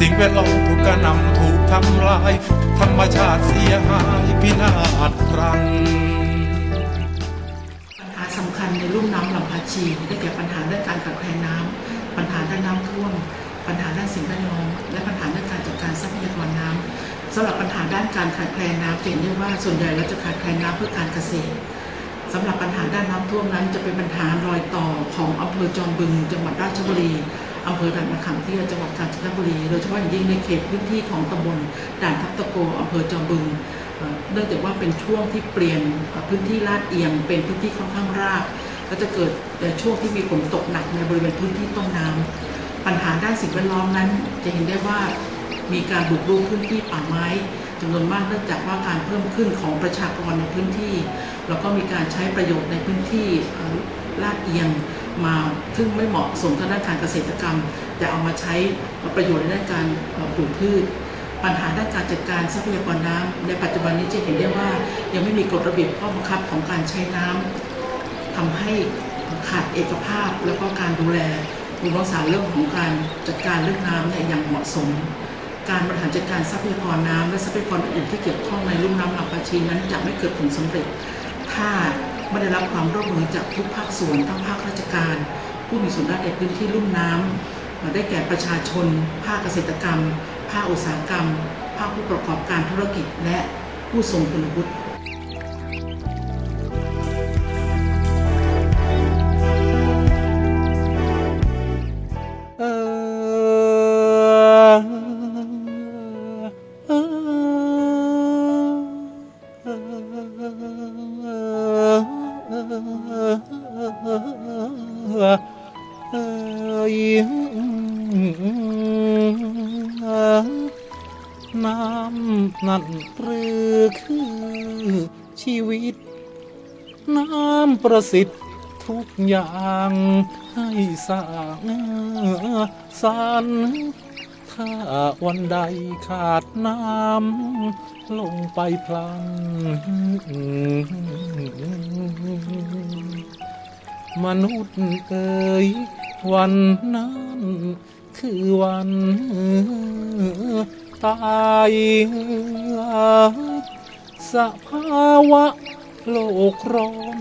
สิ่งแวดล้อมถูกกระนำถูกทำลาย ธรรมชาติเสียหายพินาศพรังปัญหาสำคัญในลุ่มน้ำลำพาชีได้แก่ปัญหาเรื่องการขาดแคลนน้ำปัญหาด้านน้ำท่วม ปัญหาด้านสิ่งแวดล้อม และปัญหาเรื่องการจัดการทรัพยากรน้ำสำหรับปัญหาด้านการขาดแคลนน้ำเห็นได้ว่าส่วนใหญ่เราจะขาดแคลนน้ำเพื่อการเกษตรสำหรับปัญหาด้านน้ำท่วมนั้น จะเป็นปัญหารอยต่อของอำเภอจอมบึงจังหวัดราชบุรี อำเภอด่านมะขามเตี้ยจังหวัดกาญจนบุรี โดยเฉพาะอย่างยิ่งในเขตพื้นที่ของตำบลด่านทับตะโกอำเภอจอมบึงเนื่องจากว่าเป็นช่วงที่เปลี่ยนพื้นที่ลาดเอียง เป็นพื้นที่ค่อนข้างราบก็จะเกิดช่วงที่มีฝนตกหนักในบริเวณพื้นที่ต้นน้ำปัญหาด้านสิ่งแวดล้อมนั้น จะเห็นได้ว่ามีการบุกรุกพื้นที่ป่าไม้จำนวนมากเนื่องจากว่าการเพิ่มขึ้นของประชากรในพื้นที่ แล้วก็มีการใช้ประโยชน์ในพื้นที่ลาดเอียง มาซึ่งไม่เหมาะสมกับด้านการเกษตรกรรม แต่เอามาใช้ประโยชน์ในด้านการปลูกพืช ปัญหาด้านการจัดการทรัพยากรน้ำในปัจจุบันนี้จะเห็นได้ว่า ยังไม่มีกฎระเบียบข้อบังคับของการใช้น้ำทำให้ขาดเอกภาพแล้วก็การดูแลดูรักษาเรื่องของการจัดการเรื่องน้ำเนี่ยอย่างเหมาะสม การบริหารจัดการทรัพยากรน้ำและทรัพยากรอื่นที่เกี่ยวข้องในลุ่มน้ำลำปาชีนั้นจะไม่เกิดผลสำเร็จ ถ้า ไม่ได้รับความร่วมมือจากทุกภาคส่วนทั้งภาคราชการ ผู้มีส่วนได้ในพื้นที่ลุ่มน้ำได้แก่ประชาชน ภาคเกษตรกรรม ภาคอุตสาหกรรม ภาคผู้ประกอบการธุรกิจ และผู้ทรงคุณวุฒิ สิทธิ์ทุกอย่างให้สร้างสรรค์ถ้าวันใดขาดน้ำลงไปพลัน มนุษย์เอ่ยวันนั้นคือวันตายสภาวะโลกร้อน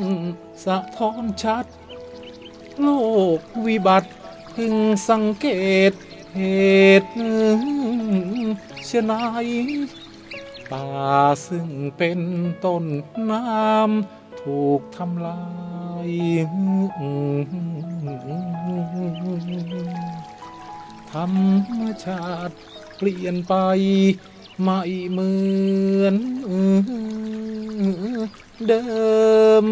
สะท้อนชัด โลกวิบัติพึงสังเกตเหตุชนายป่าซึ่งเป็นต้นน้ำถูกทำลายธรรมชาติเปลี่ยนไป ไม่เหมือน เดิม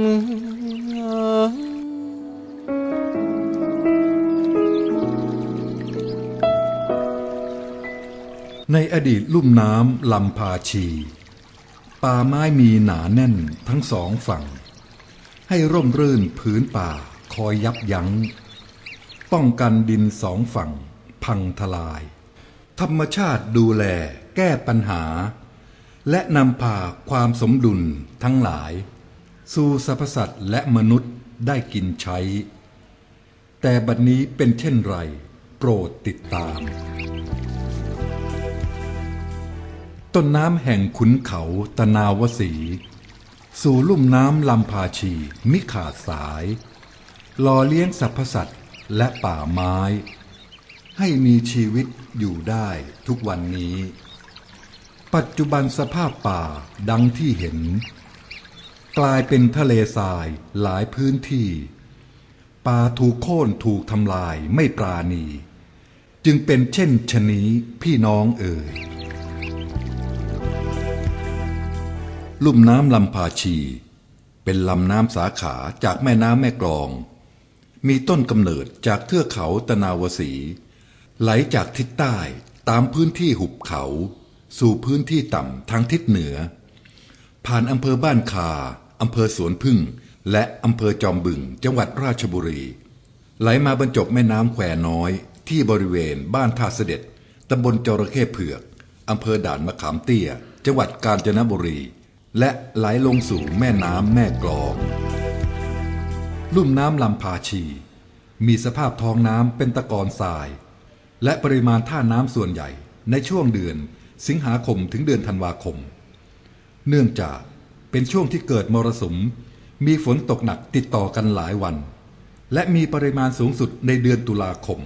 ในอดีตลุ่มน้ำลำพาชี ป่าไม้มีหนาแน่นทั้งสองฝั่ง ให้ร่มรื่นผืนป่าคอยยับยัง้ง ป้องกันดินสองฝั่ง พังทลาย ธรรมชาติดูแลแก้ปัญหา และนำพาความสมดุลทั้งหลาย สู่สรรพสัตว์และมนุษย์ได้กินใช้ แต่บัดนี้เป็นเช่นไร โปรดติดตาม ต้นน้ำแห่งขุนเขาตะนาวสี สู่ลุ่มน้ำลำพาชีมิขาดสายหล่อเลี้ยงสรรพสัตว์และป่าไม้ ให้มีชีวิตอยู่ได้ทุกวันนี้ ปัจจุบันสภาพป่าดังที่เห็น กลายเป็นทะเลทรายหลายพื้นที่ ป่าถูกโค่นถูกทำลายไม่ปราณี จึงเป็นเช่นชนี้พี่น้องเอ่ยลุ่มน้ำลำพาชี เป็นลำน้ำสาขาจากแม่น้ำแม่กลอง มีต้นกำเนิดจากเทือกเขาตะนาวสี ไหลจากทิศใต้ตามพื้นที่หุบเขา สู่พื้นที่ต่ำทางทิศเหนือ ผ่านอำเภอบ้านคาอำเภอสวนพึ่ง และอำเภอจอมบึง จังหวัดราชบุรี ไหลมาบรรจบแม่น้ำแควน้อย ที่บริเวณบ้านท่าเสด็จตำบลจระเข้เผือกอำเภอด่านมะขามเตี้ย จังหวัดกาญจนบุรี และไหลลงสู่แม่น้ำแม่กลอง ลุ่มน้ำลำพาชี มีสภาพท้องน้ำเป็นตะกอนทราย และปริมาณท่าน้ำส่วนใหญ่ในช่วงเดือน สิงหาคมถึงเดือนธันวาคม เนื่องจากเป็นช่วงที่เกิดมรสุม มีฝนตกหนักติดต่อกันหลายวัน และมีปริมาณสูงสุดในเดือนตุลาคม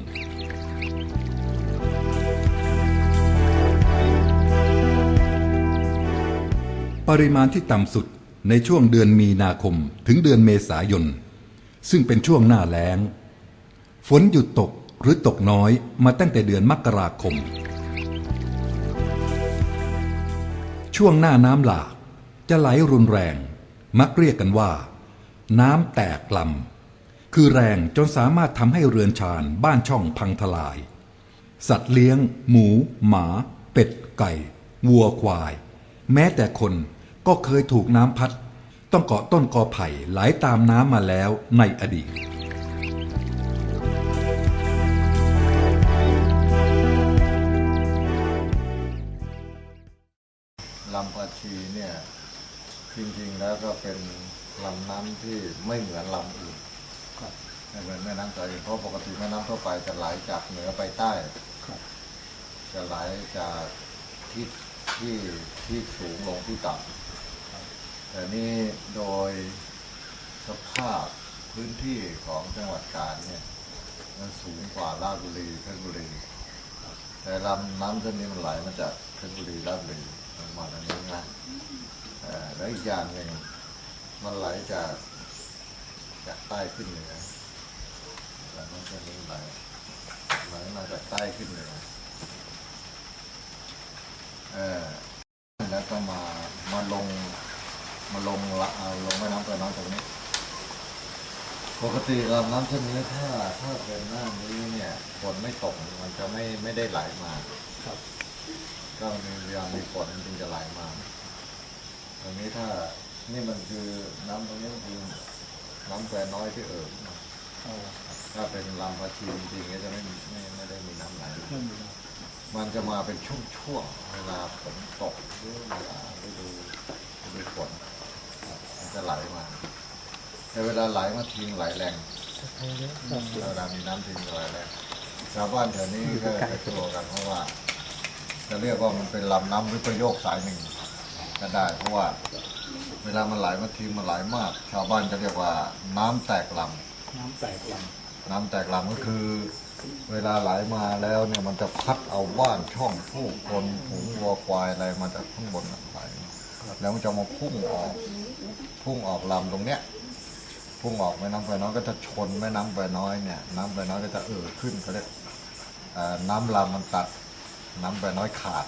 ปริมาณที่ต่ำสุดในช่วงเดือนมีนาคมถึงเดือนเมษายน ซึ่งเป็นช่วงหน้าแล้ง ฝนหยุดตกหรือตกน้อยมาตั้งแต่เดือนมกราคม ช่วงหน้าน้ำหลากจะไหลรุนแรง มักเรียกกันว่า น้ำแตกลำคือแรงจนสามารถทำให้เรือนชานบ้านช่องพังทลาย สัตว์เลี้ยง หมู หมา เป็ด ไก่ วัวควาย แม้แต่คนก็เคยถูกน้ำพัด ต้องเกาะต้นกอไผ่ไหลตามน้ำมาแล้วในอดีต ลำพาชีเนี่ยจริงๆแล้วก็เป็นลำน้ำที่ไม่เหมือนลำอื่นไม่เหมือนแม่น้ำสายอื่นเพราะปกติแม่น้ำทั่วไปจะไหลจากเหนือไปใต้จะไหลจากที่ที่ที่สูงลงที่ต่ำแต่นี่โดยสภาพพื้นที่ของจังหวัดกาญเนี่ยมันสูงกว่าราชบุรีเพชรบุรีแต่ลำน้ำเส้นนี้มันไหลมาจากเพชรบุรีราชบุรีมันมาทางนี้นะแล้วอีกอย่างหนึ่งมันไหลจากจากใต้ขึ้นเหนือแต่น้ำเส้นนี้ไหลไหลมาจากใต้ขึ้นเหนือเออแล้วก็มามาลงมาลงละลงแม่น้ำไปน้ำตรงนี้ปกติลำน้ำเช่นนี้ถ้าถ้าเป็นหน้านี้เนี่ยฝนไม่ตกมันจะไม่ไม่ได้ไหลมาครับ ก็มีเวลามีฝนมันจึงจะไหลมาตรงนี้ถ้านี่มันคือน้ำตรงนี้มันคือน้ำแควน้อยที่เอ่อมาเอาถ้าเป็นลำพาชีจริงๆก็จะไม่มีไม่ไม่ได้มีน้ำไหลเรื่องนี้นะมันจะมาเป็นช่วงๆเวลาฝนตกหรือเวลาฤดูฤดูฝนมันจะไหลมาแต่เวลาไหลมาทิ้งไหลแรงเวลามีน้ำทิ้งอะไรแรงชาวบ้านแถวนี้ก็จะกลัวกันเพราะว่า จะเรียกว่ามันเป็นลำน้ำหรือประโยคสายหนึ่งก็ได้ เพราะว่าเวลามันไหลมาทิ้งมันไหลมาก ชาวบ้านจะเรียกว่าน้ำแตกลน้ำแตกลำน้ำแตกลำก็คือ เวลาไหลมาแล้วเนี่ยมันจะพัดเอาบ้านช่องผู้คนฝูงวัวควายอะไรมาจากข้างบนน่ะไหลแล้วมันจะมาพุ่งออกพุ่งออกลำตรงเนี้ยพุ่งออกแม่น้ำไปน้อยก็จะชนแม่น้ำไปน้อยเนี่ย น้ำไปน้อยก็จะเอ่อขึ้นเขาเรียกเอ่อน้ำลำมันตัด น้ำไปน้อยขาด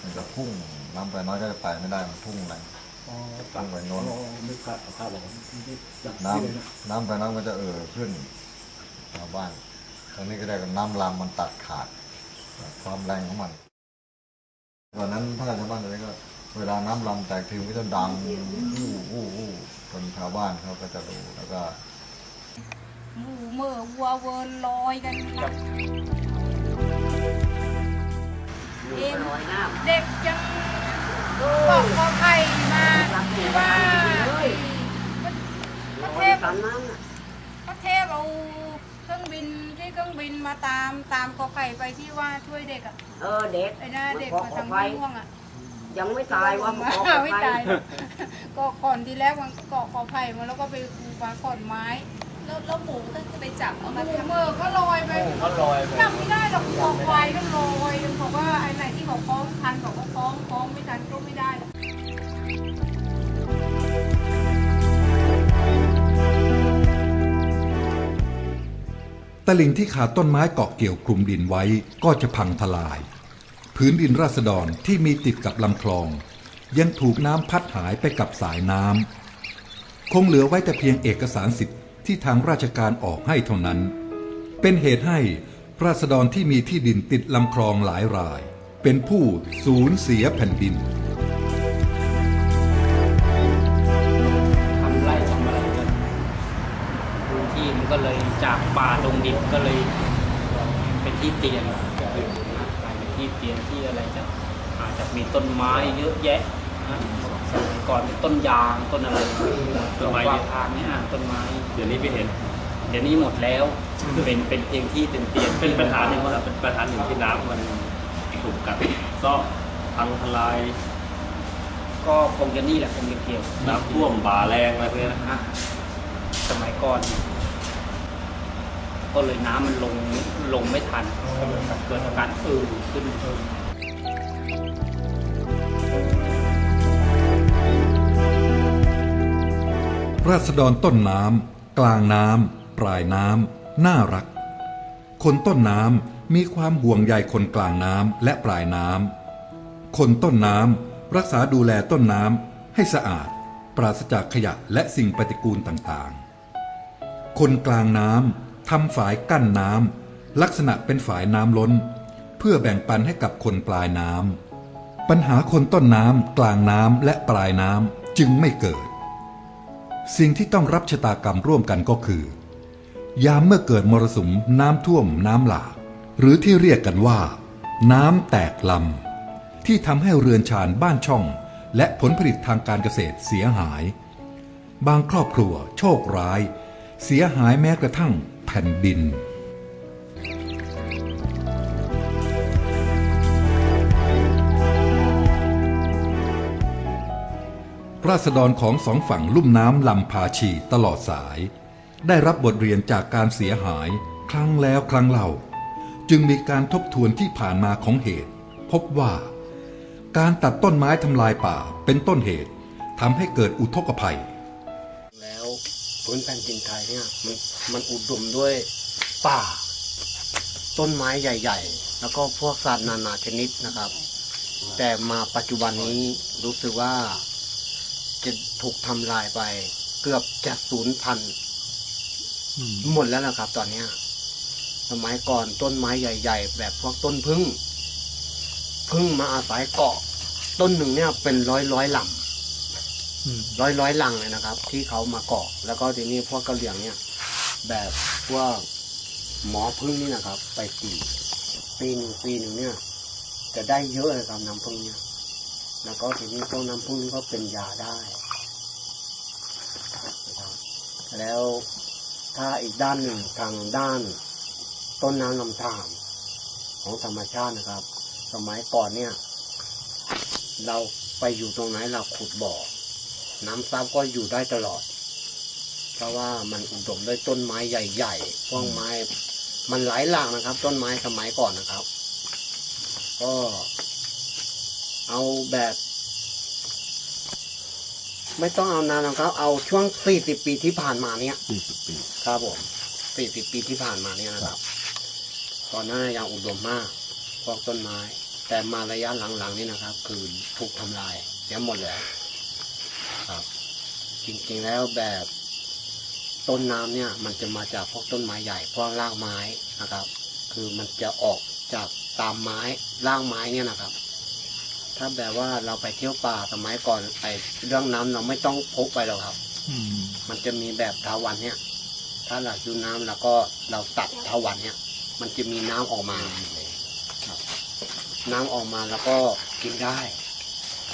มันจะพุ่งน้ำไปน้อยก็จะไปไม่ได้มันพุ่งแรงำอ๋อพุ่งไปโน้น อ๋อนึกภาพภาพผมอย่างน้นี้เลยนะำน้ำไปน้อยก็จะเอ่อขึ้นชาวบ้านตอนนี้ก็ได้กับน้ำลำมันตัดขาดความแรงของมันตอนนั้นถ้าชาวบ้านตอนนี้ก็ เวลาน้ำลำแตกทีมนก็จะดังอู้อู้อู้จนชาวบ้านเขาก็จะดูแล้วก็ หมูเมื่อวัวเวิร์นลอยกันนะ เอ็มเด็กยังบอกขอไข่มาที่ว่าพระเทพพระเทพเอาเครื่องบินที่เครื่องบินมาตามตามขอไข่ไปที่ว่าช่วยเด็กอะเออเด็กไอ้น่าเด็กขอมาขอทางไฟม่วงอะยังไม่ตายว่าขอขอไม่ไฟตายก็ก่อนที่แรกมันเกาะขอไผ่มาแล้วก็ไปปูปลาขอนไม้ แล้วแล้วหมูก็คือไปจับเอาหมามูทำ เมื่อก็ลอยไปก็ลอยไป จำไม่ได้หรอกคอควายก็ลอยบอกว่าไอ้ไหนที่เขาคล้องทันบอกว่าคล้องคล้องไม่ทันก็ไม่ได้หรอกตลิ่งที่ขาดต้นไม้เกาะเกี่ยวคลุมดินไว้ก็จะพังทลาย พื้นดินราษฎรที่มีติดกับลำคลอง ยังถูกน้ำพัดหายไปกับสายน้ำคงเหลือไว้แต่เพียงเอกสารสิทธิ์ ที่ทางราชการออกให้เท่านั้น เป็นเหตุให้ราษฎรที่มีที่ดินติดลำคลองหลายราย เป็นผู้สูญเสียแผ่นดินทำไร่ทำอะไรกันพื้นที่มันก็เลยจากป่าลงดินก็เลยเป็นที่เตียนกลายเป็นที่เตียนที่อะไรจะอาจจะมีต้นไม้เยอะแยะ สมัยก่อนเป็นต้นยางต้นอะไรต้นไม้ทางเนี่ยอะต้นไม้ เดี๋ยวนี้ไม่เห็นเเดี๋ยวนี้หมดแล้ว เป็นเป็นเพียงที่เตียนๆเป็นปัญหาหนึ่งว่าเป็นปัญหาหนึ่งที่น้ำมันถูกกัดเซาะพังทลายก็คงจะนี่แหละคงจะเกี่ยวน้ำท่วมบ่าแรงอะไรพวกนี้นะอะสมัยก่อน ก็เลยน้ำมันลงลงไม่ทันเกิดอาการเอือขึ้น ราษฎรต้นน้ำกลางน้ำปลายน้ำน่ารัก คนต้นน้ำมีความห่วงใยคนกลางน้ำและปลายน้ำคนต้นน้ำรักษาดูแลต้นน้ำให้สะอาด ปราศจากขยะและสิ่งปฏิกูลต่างๆ คนกลางน้ำทำฝายกั้นน้ำลักษณะเป็นฝายน้ำล้น เพื่อแบ่งปันให้กับคนปลายน้ำปัญหาคนต้นน้ำกลางน้ำและปลายน้ำจึงไม่เกิด สิ่งที่ต้องรับชะตากรรมร่วมกันก็คือ ยามเมื่อเกิดมรสุมน้ำท่วมน้ำหลาก หรือที่เรียกกันว่า น้ำแตกลำที่ทำให้เรือนชานบ้านช่อง และผลผลิตทางการเกษตรเสียหาย บางครอบครัวโชคร้าย เสียหายแม้กระทั่งแผ่นดิน ราษฎรของสองฝั่งลุ่มน้ำลำพาชีตลอดสาย ได้รับบทเรียนจากการเสียหายครั้งแล้วครั้งเล่า จึงมีการทบทวนที่ผ่านมาของเหตุ พบว่า การตัดต้นไม้ทำลายป่าเป็นต้นเหตุทำให้เกิดอุทกภัย แล้วพื้นแผ่นดินไทยเนี่ยมันมันอุดมด้วยป่า ต้นไม้ใหญ่ ๆ แล้วก็พวกสัตว์นานาชนิดนะครับ แต่มาปัจจุบันนี้รู้สึกว่า จะถูกทำลายไป เกือบจะสูญพันธุ์หมดแล้วนะครับ ตอนเนี้ยสมัยก่อนต้นไม้ใหญ่ ๆ แบบพวกต้นพึ่งพึ่งมาอาศัยเกาะ ต้นหนึ่งเนี่ยเป็นร้อยร้อยๆลำร้อยร้อยลังเลยนะครับ ที่เขามาเกาะ แล้วก็ทีนี้พวกกะเหลี่ยงเนี่ย แบบพวกหมอพึ่งนี่นะครับ ไปปีปีหนึ่งปีหนึ่งเนี่ย จะได้เยอะเลยครับน้ำพึ่งเนี่ย แล้วก็ทีนี้พวกน้ำพึ่งนี่ก็เป็นยาได้แล้วถ้าอีกด้านหนึ่งทางด้านต้นน้ำลำธารของธรรมชาตินะครับ สมัยก่อนเนี่ย เราไปอยู่ตรงไหนเราขุดบ่อ น้ำซับก็อยู่ได้ตลอด เพราะว่ามันอุดมด้วยต้นไม้ใหญ่ๆพวกไม้ มันหลายหลากนะครับ ต้นไม้สมัยก่อนนะครับ ก็ เอาแบบ ไม่ต้องเอานานนะครับ เอาช่วงสี่สิบปีที่ผ่านมาเนี่ยสี่สิบปี ครับผมสี่สิบปีที่ผ่านมาเนี่ยนะครับ ตอนนั้นยังอุดมมากพวกต้นไม้ แต่มาระยะหลังๆนี่นะครับ คือถูกทำลายเสียหมดเลยครับ จริงๆแล้วแบบต้นน้ำเนี่ย มันจะมาจากพวกต้นไม้ใหญ่พวกรากไม้นะครับ คือมันจะออกจากตามไม้รากไม้เนี่ยนะครับ ถ้าแบบว่าเราไปเที่ยวป่าสมัยก่อนไอเรื่องน้ำเราไม่ต้องพกไปหรอกครับมันจะมีแบบทาวันเนี่ย ถ้าเราดูน้ำแล้วก็เราตัดทาวันเนี่ย มันจะมีน้ำออกมาครับ น้ำออกมาแล้วก็กินได้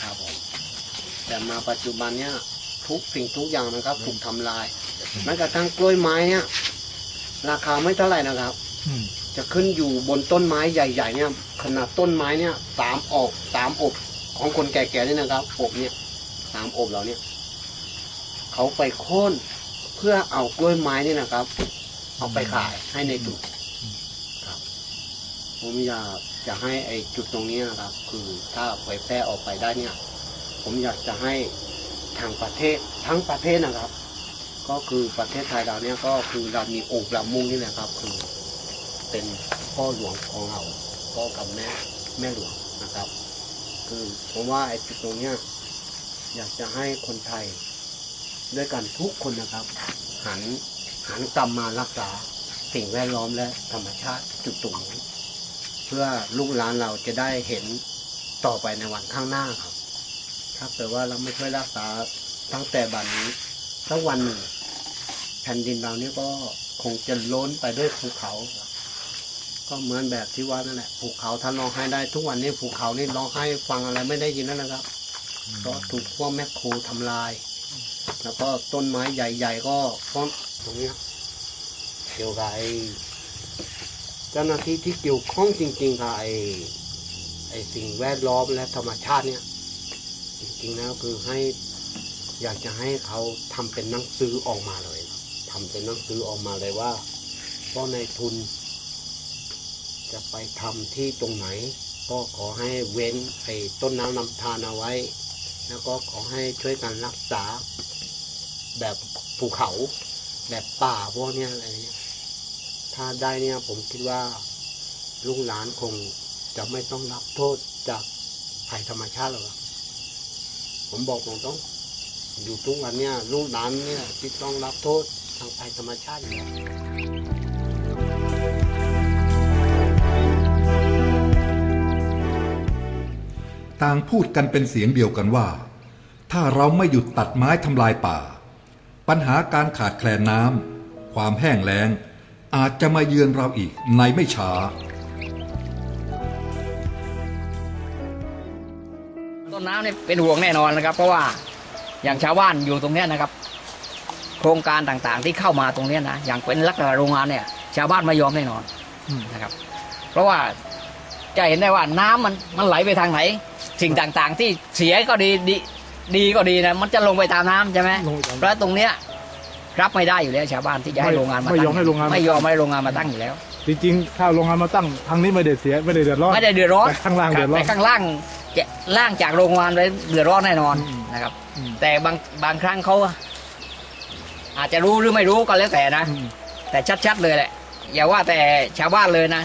ครับผมแต่มาปัจจุบันเนี่ยทุกสิ่งทุกอย่างนะครับถูกทำลายแม้กระทั่งกล้วยไม้เนี่ย ราคาไม่เท่าไหร่นะครับจะขึ้นอยู่บนต้นไม้ใหญ่ ๆ เนี่ย ขนาดต้นไม้เนี่ยสามอกสามอกของคนแก่ๆนี่นะครับอกเนี่ยสามอกเราเนี่ยเขาไปโค่นเพื่อเอากล้วยไม้นี่นะครับ เอาไปขายให้ในจุดครับผมอยากจะให้ไอ้จุดตรงนี้นะครับ คือถ้าเผยแพร่ออกไปได้เนี่ย ผมอยากจะให้ทางประเทศทั้งประเทศนะครับ ก็คือประเทศไทยเราเนี่ยก็คือเรามีองค์ประมุงนี่แหละครับ คือเป็นพ่อหลวงของเราพ่ อกับแม่แม่หลวงนะครับ คือผมว่าไอ้จุดตรงเนี้ยอยากจะให้คนไทยด้วยกันทุกคนนะครับ หันหันกลับมารักษาสิ่งแวดล้อมและธรรมชาติจุดตรงนี้เพื่อลูกหลานเราจะได้เห็นต่อไปในวันข้างหน้าครับ ถ้าเกิดว่าเราไม่ช่วยรักษาตั้งแต่บัดนนี้สักวันหนึ่งแผ่นดินเรานี่ยก็คงจะล้นไปด้วยภูเขา ก็เหมือนแบบที่ว่านั่นแหละภูเขาถ้านร้องไห้ได้ทุกวันนี้ภูเขานี่ร้องไห้ฟังอะไรไม่ได้ยินแล้วนะครับก็ถูกพวกแมคโครทำลาย แล้วก็ต้นไม้ใหญ่ ๆ ก็เพราะตรงเนี้ยเกี่ยวกับไอ้เจ้าหน้าที่ที่เกี่ยวข้องจริงๆกับไอ้ไอ้สิ่งแวดล้อมและธรรมชาติเนี่ย จริงๆแล้วคือให้อยากจะให้เขาทำเป็นหนังสือออกมาเลยทำเป็นหนังสือออกมาเลยว่าเพราะในทุน จะไปทำที่ตรงไหน ก็ขอให้เว้นไอ้ต้นน้ำลำธารเอาไว้ แล้วก็ขอให้ช่วยกันรักษา แบบภูเขาแบบป่าพวกเนี้ยอะไรเนี้ยถ้าได้เนี่ยผมคิดว่าลูกหลานคงจะไม่ต้องรับโทษจากภัยธรรมชาติหรอกผมบอกตรงๆอยู่ทุกวันเนี่ยลูกหลานเนี่ยที่ต้องรับโทษทางภัยธรรมชาติอยู่ ต่างพูดกันเป็นเสียงเดียวกันว่า ถ้าเราไม่หยุดตัดไม้ทำลายป่า ปัญหาการขาดแคลนน้ำความแห้งแล้ง อาจจะมาเยือนเราอีกในไม่ช้า ต้นน้ำเนี่ยเป็นห่วงแน่นอนนะครับ เพราะว่าอย่างชาวบ้านอยู่ตรงนี้นะครับ โครงการต่างๆที่เข้ามาตรงนี้นะอย่างเป็นลักษณะโรงงานเนี่ย ชาวบ้านไม่ยอมแน่นอนนะครับ เพราะว่าจะเห็นได้ว่าน้ำมันมันไหลไปทางไหน สิ่งต่างๆ ที่เสียก็ดีดีดีก็ดีนะมันจะลงไปตามน้ำใช่ไหมเพราะตรงเนี้ยรับไม่ได้อยู่แล้วชาวบ้านที่จะให้ไม่โรงงานมาไม่ตั้งยอมให้โรงงานไม่ยอมให้โรงงานมาตั้งอยู่แล้ว จริงๆถ้าโรงงานมาตั้งทางนี้ไม่ได้เสียไม่ได้เดือดร้อน ไม่ได้เดือดร้อนแต่ข้างล่างเดือดร้อนแต่ข้างล่างจะล่างจากโรงงานเลยเดือดร้อนแน่นอนนะครับแต่บางบางครั้งเขาอาจจะรู้หรือไม่รู้ก็แล้วแต่นะแต่ชัด ๆ เลยแหละอย่าว่าแต่ชาวบ้านเลยนะ